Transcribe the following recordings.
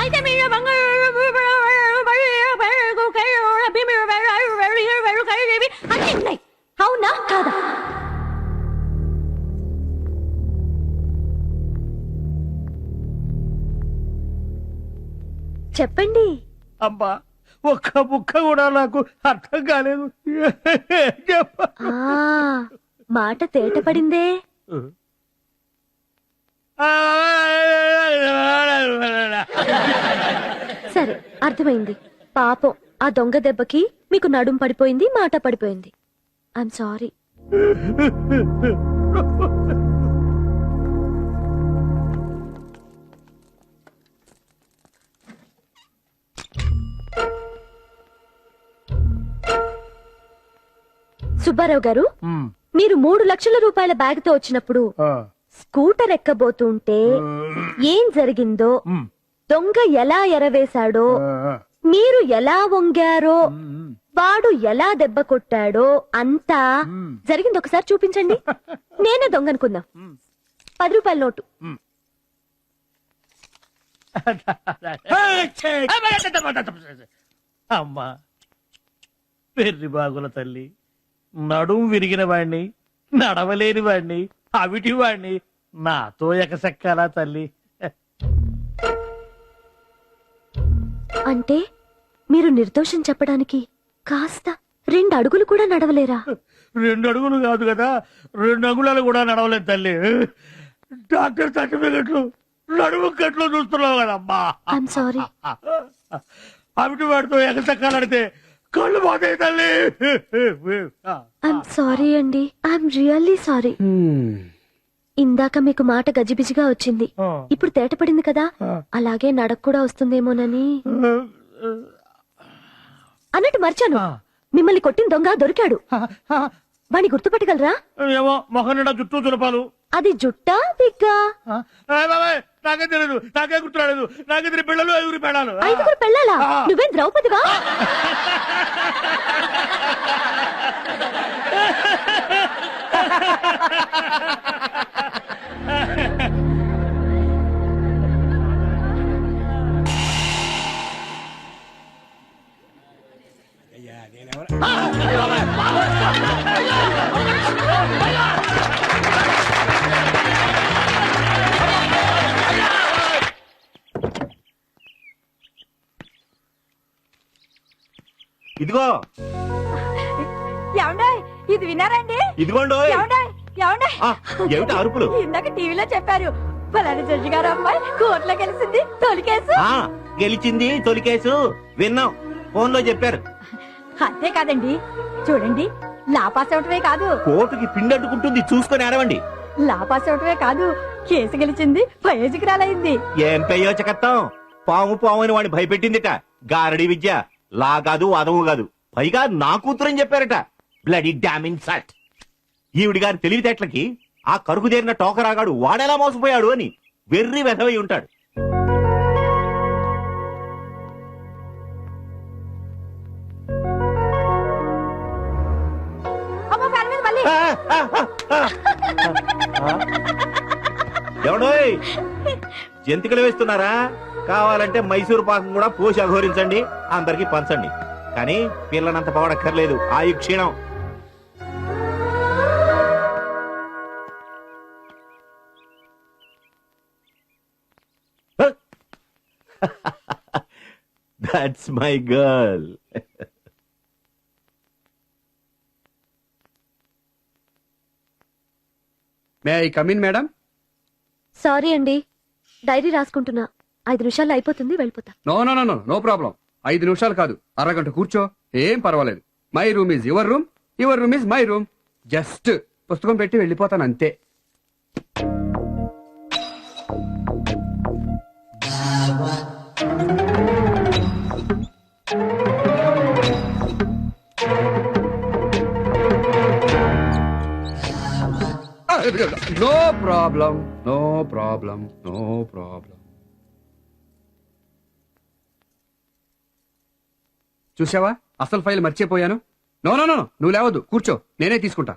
అయితే మీరు బంగారు అవునా కాదా చెప్పండి. అమ్మా ఒక్క ముక్క కూడా నాకు అర్థం కాలేదు. మాట తేట పడిందే సరే అర్థమైంది. పాపం ఆ దొంగ దెబ్బకి మీకు నడుం పడిపోయింది మాట పడిపోయింది. ఐఎమ్ సారీ సుబ్బారావు గారు? మీరు మూడు లక్షల రూపాయల బ్యాగ్తో వచ్చినప్పుడు ఆ, స్కూటర్ ఎక్కబోతుంటే ఏం జరిగిందో దొంగ ఎలా ఎరవేశాడో మీరు ఎలా వంగారో వాడు ఎలా దెబ్బ కొట్టాడో అంతా. జరిగింది. ఒకసారి చూపించండి. నేనే దొంగ అనుకుందాం. పది రూపాయల నోటు. అమ్మా పెర్రి బాగుల తల్లి. నడుం విరిగిన వాణ్ణి నడవలేని వాణ్ణి అవిటి వాణ్ణి నాతో ఎకసెక్కాలా తల్లి? అంటే మీరు నిర్దోషం చెప్పడానికి కాస్త రెండు అడుగులు కూడా నడవలేరా? రెండు అడుగులు కాదు కదా రెండు అంగుళాలు కూడా నడవలేదు తల్లి. డాక్టర్ సర్టిఫికెట్లు నడుము కట్లు చూస్తున్నావు కదమ్మా. ఐఎమ్ సారీ అవిటి వాడితో ఎగసెక్కాలంటే కళ్ళు పోతాయి తల్లి. ఐఎమ్ సారీ అండి ఐఎమ్ రియల్లీ సారీ ఇందాక మీకు మాట గజిబిజిగా వచ్చింది. ఇప్పుడు తేట పడింది కదా? అలాగే నడక కూడా వస్తుందేమోనని అన్నట్టు మర్చాను. మిమ్మల్ని కొట్టిన దొంగ దొరికాడు. వాణ్ణి గుర్తుపట్టగలరా? ఏమో మొహం నిండా జుట్టు చులపాలు అది జుట్టా బాబాయ్, నాకే తెలియదు నాకే గుర్తురాలేదు నాకే తెలియదు పిల్లలు ఐదుగురు పెడాలు. ఐదుగురు పెళ్ళాలా? నువ్వేం ద్రౌపదివా? ఇదిగో. ఇది విన్నారండి? ఇదిగోండు. ఏమిటి అరుపులు? ఇందాక టీవీలో చెప్పారు ఫలాని జడ్జి గారు అమ్మాయి కోర్టులో గెలిచింది తొలికేసు ఆ గెలిచింది తొలి కేసు. విన్నాం. ఫోన్లో చెప్పారు. అంతే కాదండి. చూడండి లాపాస్ అవటమే కాదు. కోర్టుకి పిండట్టుకుంటుంది చూసుకొని ఆడవండి లాపాస్ అవటమే కాదు కేసు గెలిచింది ప్రయోజకురాలైంది. ఏం ప్రయోజకత్వం? పాము పాము అని వాడిని భయపెట్టిందిట. గారడి విద్య. లా కాదు అదము కాదు. పైగా నా కూతురని చెప్పారట. బ్లడీ డామిన్ సట్ ఈవిడి గారి తెలివితేటలకి ఆ కరుకు చేరిన టోకరాగాడు వాడెలా మోసపోయాడు అని వెర్రి వెధవై ఉంటాడు. జంతికలు వేస్తున్నారా? కావాలంటే మైసూరు పాకం కూడా పోసి అఘోరించండి అందరికి పంచండి. కానీ పిల్లనంత పవడక్కర్లేదు ఆయు క్షీణం. That's my girl may I come in madam sorry అండి డైరీ రాసుకుంటున్నా. ఐదు నిమిషాల్లో అయిపోతుంది వెళ్ళిపోతా. No no no no no problem. ఐదు నిమిషాలు కాదు. అరగంట కూర్చో. ఏం పర్వాలేదు. My room is your room. Your room is my room. Just పుస్తకం పెట్టి వెళ్ళిపోతాను అంతే. నో ప్రాబ్లం చూసావా అసలు ఫైల్ మర్చిపోయాను. నో నో నో నువ్వు లేవద్దు. కూర్చో. నేనే తీసుకుంటా.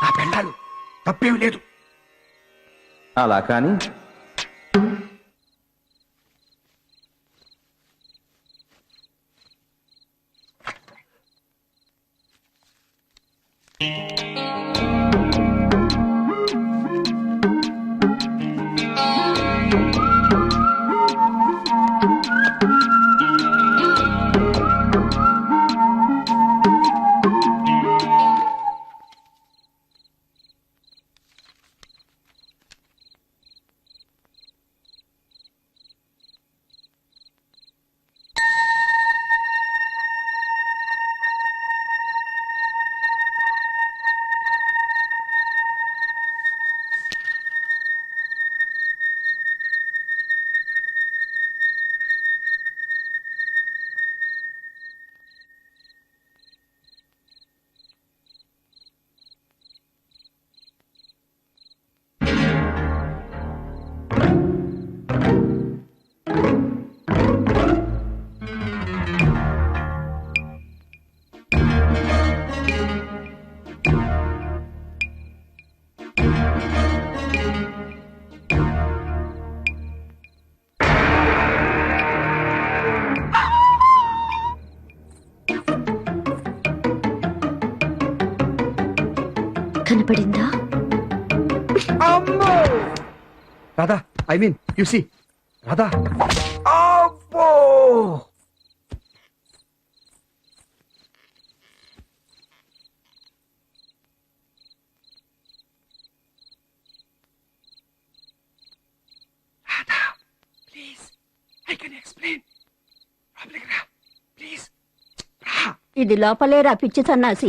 నా పెళ్ళాలు తప్పేమి లేదు. అలా కాని కనపడిందా Radha I mean you see. Radha. అబ్బో! Radha please I can explain. లోపలికి రా ప్లీజ్. రా. ఇది లోపలేరా పిచ్చి సన్నాసి?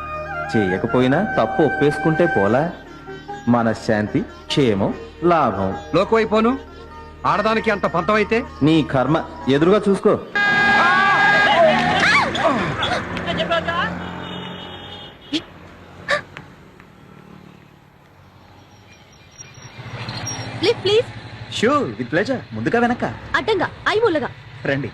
చేయకపోయినా తప్పు ఒప్పేసుకుంటే పోలా. మనశ్శాంతి క్షేమం లాభం. లోకువైపోను. ఆడదానికి అంత పంతమైతే? నీ కర్మ ఎదురుగా చూసుకో. Please please sure with pleasure ముందుగా వెనక అడ్డంగా ఐ ముల్లగా రండి.